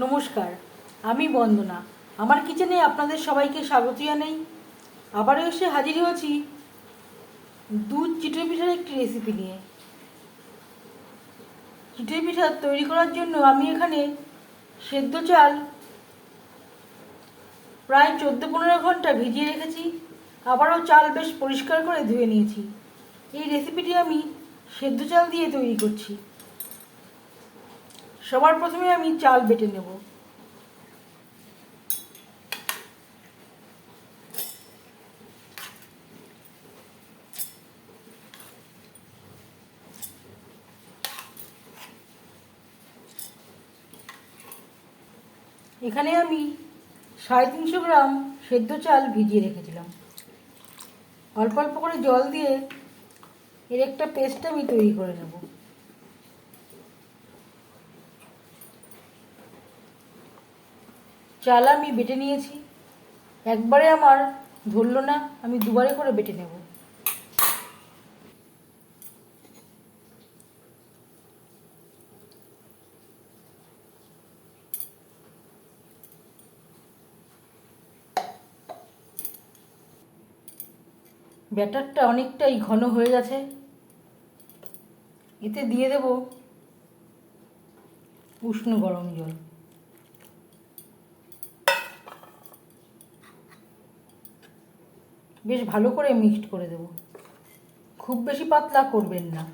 নমস্কার, আমি বন্দনা। আমার কিচেনে আপনাদের সবাইকে স্বাগত জানাই আবারও এসে হাজির হয়েছি দুধ চিতই পিঠার একটি রেসিপি নিয়ে। চিতই পিঠা তৈরি করার জন্য আমি এখানে সেদ্ধ চাল প্রায় চোদ্দ পনেরো ঘণ্টা ভিজিয়ে রেখেছি। আবারও চাল বেশ পরিষ্কার করে ধুয়ে নিয়েছি। এই রেসিপিটি আমি সেদ্ধ চাল দিয়ে তৈরি করছি। সবার প্রথমে আমি চাল বেটে নেব। এখানে আমি সাড়ে তিনশো গ্রাম সেদ্ধ চাল ভিজিয়ে রেখেছিলাম। অল্প অল্প করে জল দিয়ে এর একটা পেস্ট আমি তৈরি করে নেব। চাল আমি বেটে নিয়েছি। একবারে আমার ধরলো না, আমি দুবারে করে বেটে নেব। ব্যাটারটা অনেকটাই ঘন হয়ে গেছে। এতে দিয়ে দেব উষ্ণ গরম জল। বেশ ভালো করে মিক্সড করে দেব। খুব বেশি পাতলা করবেন না।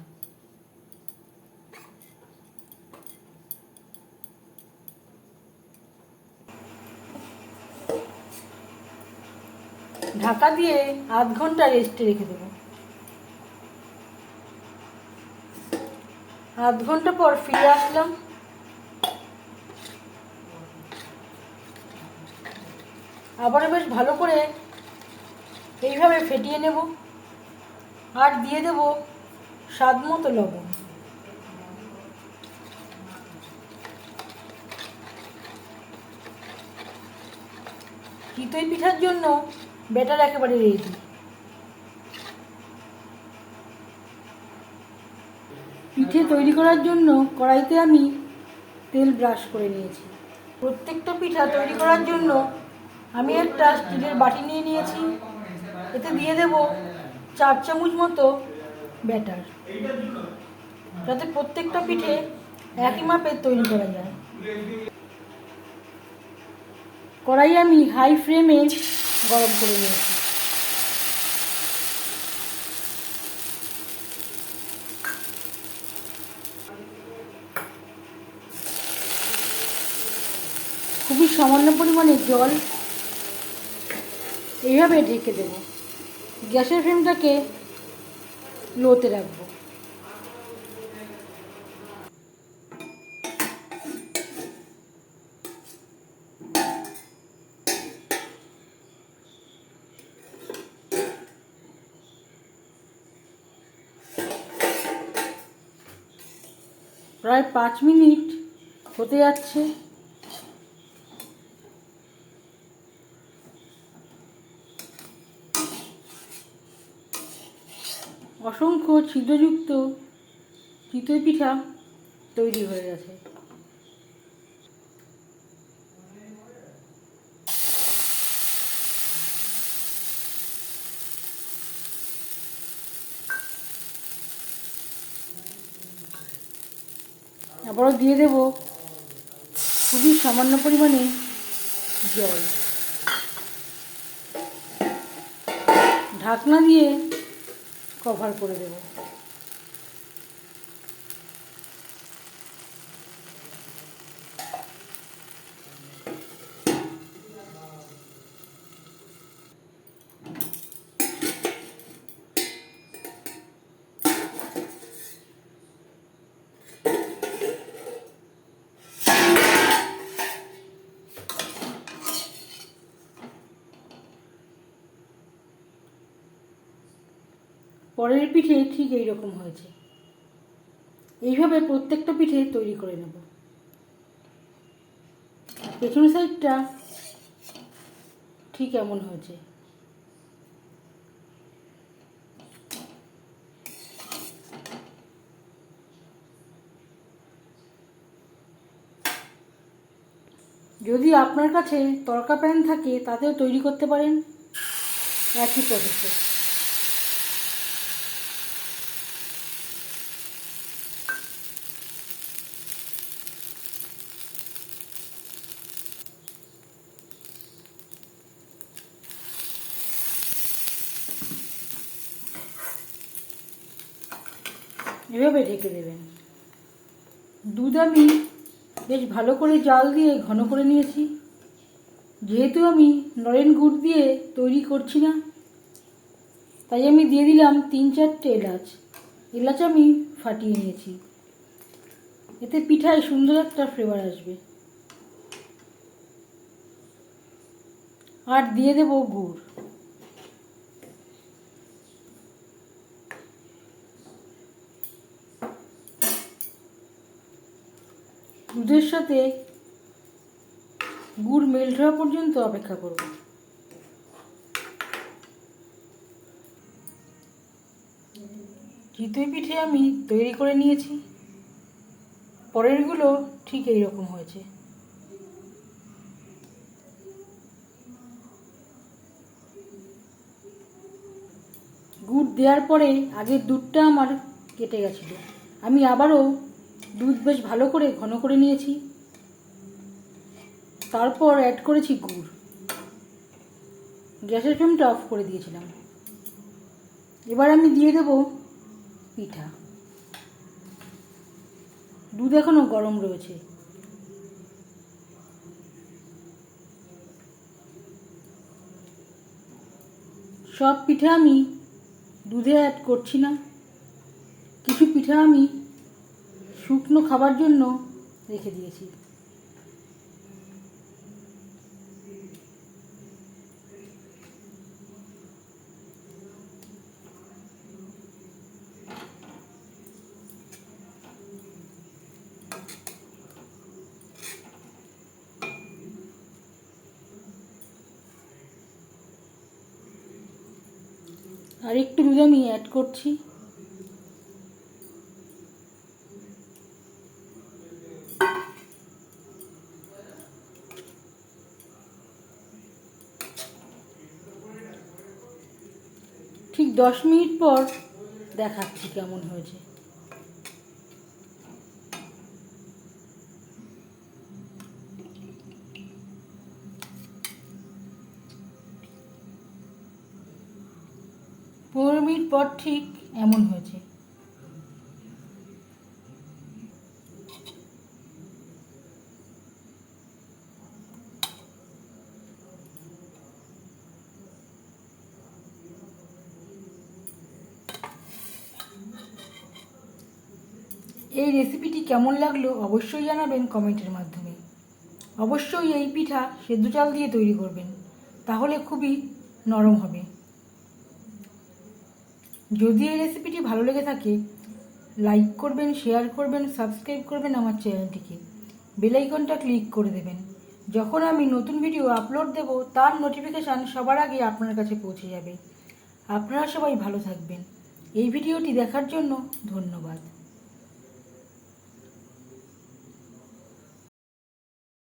ঢাকা দিয়ে আধ ঘণ্টা রেস্টে রেখে দেবো। আধ ঘণ্টা পর ফিরে আসলাম। আবার বেশ ভালো করে এইভাবে ফেটিয়ে নেব আর দিয়ে দেব স্বাদ মতো লবণ। চিতই পিঠার জন্য ব্যাটার একেবারে রেডি পিঠে তৈরি করার জন্য কড়াইতে আমি তেল ব্রাশ করে নিয়েছি। প্রত্যেকটা পিঠা তৈরি করার জন্য আমি একটা স্টিলের বাটি নিয়ে নিয়েছি। এতে দিয়ে দেব চার চামচ মতো ব্যাটার। যাতে প্রত্যেকটা পিঠে একই মাপের তৈরি করা যায়। কড়াই আমি হাই ফ্লেমে গরম করে নিয়েছি। খুবই সামান্য পরিমাণে জল এইভাবে ঢেকে দেব। গ্যাসের ফ্লেমটাকে লোতে রাখব। প্রায় পাঁচ মিনিট হতে যাচ্ছে। অসংখ্য ছিদ্রযুক্ত চিতই পিঠা তৈরি হয়ে গেছে। আবারও দিয়ে দেব খুবই সামান্য পরিমাণে জল। ঢাকনা দিয়ে কভার করে দেব। পরের পিঠে ঠিক এই রকম হয়েছে। এইভাবে প্রত্যেকটা পিঠে তৈরি করে নেব। পেছনের সাইডটা ঠিক এমন হয়েছে। যদি আপনার কাছে তরকা প্যান থাকে, তাতেও তৈরি করতে পারেন। একই প্রসেসে এভাবে ঢেকে দেবেন। দুধ আমি বেশ ভালো করে জাল দিয়ে ঘন করে নিয়েছি। যেহেতু আমি নরেন গুড় দিয়ে তৈরি করছি না, তাই আমি দিয়ে দিলাম তিন চারটে এলাচ। এলাচ আমি ফাটিয়ে নিয়েছি। এতে পিঠায় সুন্দর একটা ফ্লেভার আসবে। আর দিয়ে দেবো গুড়। দুধের সাথে গুড় মেল্ট হওয়া পর্যন্ত অপেক্ষা করব। চিতই পিঠে আমি তৈরি করে নিয়েছি। পরেরগুলো ঠিক এই রকম হয়েছে। গুড় দেওয়ার পরে আগের দুধটা আমার কেটে গেছিল। আমি আবারও দুধ বেশ ভালো করে, ঘন করে নিয়েছি। তারপর অ্যাড করেছি গুড়। গ্যাসের ফ্লেমটা অফ করে দিয়েছিলাম। এবার আমি দিয়ে দেব পিঠা। দুধ এখনও গরম রয়েছে। সব পিঠা আমি দুধে অ্যাড করছি না। কিছু পিঠা আমি শুকনো খাবার জন্য রেখে দিয়েছি। আর একটু দুধ আমি অ্যাড করছি ঠিক দশ মিনিট পর দেখাচ্ছি কেমন হয়েছে। পনেরো মিনিট পর ঠিক এমন হয়েছে। এই রেসিপিটি কেমন লাগল অবশ্যই জানাবেন কমেন্টের মাধ্যমে। অবশ্যই এই পিঠা সেদ্ধ চাল দিয়ে তৈরি করবেন, তাহলে খুবই নরম হবে। যদি এই রেসিপিটি ভালো লেগে থাকে লাইক করবেন শেয়ার করবেন সাবস্ক্রাইব করবেন আমার চ্যানেলটিকে বেলাইকনটা ক্লিক করে দেবেন। যখন আমি নতুন ভিডিও আপলোড দেব, তার নোটিফিকেশান সবার আগে আপনার কাছে পৌঁছে যাবে। আপনারা সবাই ভালো থাকবেন। এই ভিডিওটি দেখার জন্য ধন্যবাদ।